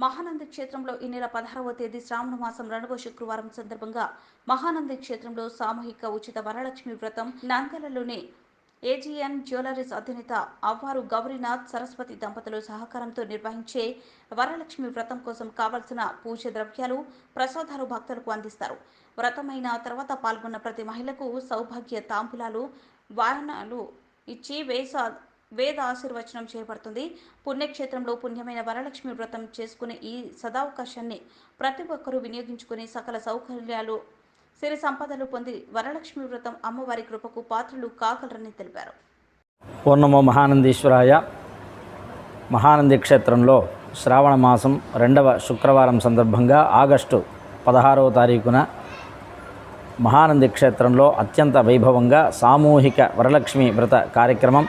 మహానంది క్షేత్రంలో ఈ నెల పదహారవ తేదీ శ్రావణ మాసం రెండవ శుక్రవారం సందర్భంగా మహానంది క్షేత్రంలో సామూహిక ఉచిత వరలక్ష్మి వ్రతం నంగలలోని ఏజీఎన్ జ్యువెలరీస్ అధినేత అవ్వారు గౌరీనాథ్ సరస్వతి దంపతులు సహకారంతో నిర్వహించే వరలక్ష్మి వ్రతం కోసం కావలసిన పూజ ద్రవ్యాలు ప్రసాదాలు భక్తులకు అందిస్తారు. వ్రతమైన తర్వాత పాల్గొన్న ప్రతి మహిళకు సౌభాగ్య తాంబూలాలు వారణాలు ఇచ్చి వేస వేద ఆశీర్వచనం చేపడుతుంది. పుణ్యక్షేత్రంలో పుణ్యమైన వరలక్ష్మి వ్రతం చేసుకునే ఈ సదావకాశాన్ని ప్రతి ఒక్కరూ వినియోగించుకుని సకల సౌకర్యాలు సిరి సంపదలు పొంది వరలక్ష్మి వ్రతం అమ్మవారి కృపకు పాత్రలు కాగలరని తెలిపారు. పూర్ణమో మహానందీశ్వరాయ. మహానంది క్షేత్రంలో శ్రావణ మాసం రెండవ శుక్రవారం సందర్భంగా ఆగస్టు పదహారవ తారీఖున మహానంది క్షేత్రంలో అత్యంత వైభవంగా సామూహిక వరలక్ష్మి వ్రత కార్యక్రమం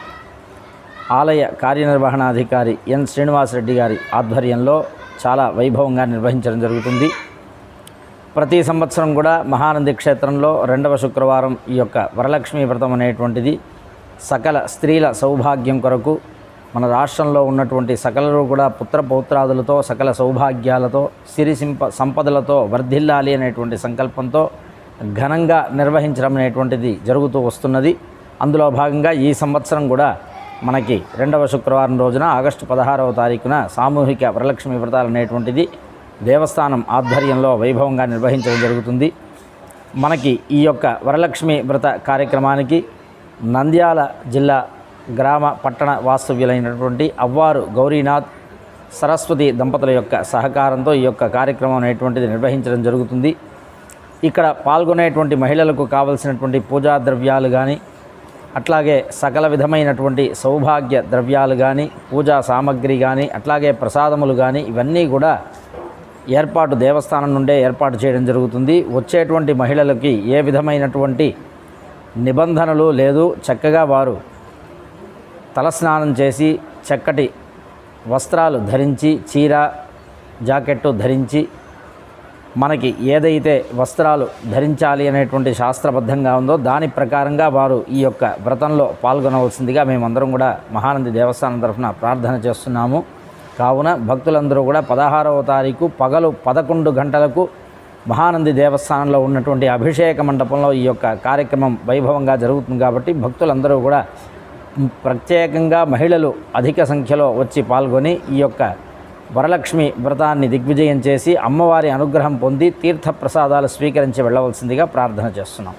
ఆలయ కార్యనిర్వహణాధికారి ఎన్ శ్రీనివాసరెడ్డి గారి ఆధ్వర్యంలో చాలా వైభవంగా నిర్వహించడం జరుగుతుంది. ప్రతి సంవత్సరం కూడా మహానంది క్షేత్రంలో రెండవ శుక్రవారం ఈ యొక్క వరలక్ష్మి వ్రతం అనేటువంటిది సకల స్త్రీల సౌభాగ్యం కొరకు మన రాష్ట్రంలో ఉన్నటువంటి సకలరు కూడా పుత్ర పౌత్రాదులతో సకల సౌభాగ్యాలతో సిరి సింప సంపదలతో వర్ధిల్లాలి అనేటువంటి సంకల్పంతో ఘనంగా నిర్వహించడం అనేటువంటిది జరుగుతూ వస్తున్నది. అందులో భాగంగా ఈ సంవత్సరం కూడా మనకి రెండవ శుక్రవారం రోజున ఆగస్టు పదహారవ తారీఖున సామూహిక వరలక్ష్మి వ్రతాలు అనేటువంటిది దేవస్థానం ఆధ్వర్యంలో వైభవంగా నిర్వహించడం జరుగుతుంది. మనకి ఈ యొక్క వరలక్ష్మి వ్రత కార్యక్రమానికి నంద్యాల జిల్లా గ్రామ పట్టణ వాస్తవ్యులైనటువంటి అవ్వారు గౌరీనాథ్ సరస్వతి దంపతుల యొక్క సహకారంతో ఈ యొక్క కార్యక్రమం అనేటువంటిది నిర్వహించడం జరుగుతుంది. ఇక్కడ పాల్గొనేటువంటి మహిళలకు కావలసినటువంటి పూజా ద్రవ్యాలు కానీ అట్లాగే సకల విధమైనటువంటి సౌభాగ్య ద్రవ్యాలు కానీ పూజా సామగ్రి కానీ అట్లాగే ప్రసాదములు కానీ ఇవన్నీ కూడా ఏర్పాటు దేవస్థానం నుండే ఏర్పాటు చేయడం జరుగుతుంది. వచ్చేటువంటి మహిళలకి ఏ విధమైనటువంటి నిబంధనలు లేదు. చక్కగా వారు తలస్నానం చేసి చక్కటి వస్త్రాలు ధరించి చీర జాకెట్టు ధరించి మనకి ఏదైతే వస్త్రాలు ధరించాలి అనేటువంటి శాస్త్రబద్ధంగా ఉందో దాని ప్రకారంగా వారు ఈ యొక్క వ్రతంలో పాల్గొనవలసిందిగా మేమందరం కూడా మహానంది దేవస్థానం తరఫున ప్రార్థన చేస్తున్నాము. కావున భక్తులందరూ కూడా పదహారవ తారీఖు పగలు పదకొండు గంటలకు మహానంది దేవస్థానంలో ఉన్నటువంటి అభిషేక మండపంలో ఈ యొక్క కార్యక్రమం వైభవంగా జరుగుతుంది కాబట్టి భక్తులందరూ కూడా ప్రత్యేకంగా మహిళలు అధిక సంఖ్యలో వచ్చి పాల్గొని ఈ యొక్క వరలక్ష్మి వ్రతాన్ని దిగ్విజయం చేసి అమ్మవారి అనుగ్రహం పొంది తీర్థప్రసాదాలు స్వీకరించి వెళ్ళవలసిందిగా ప్రార్థన చేస్తున్నాం.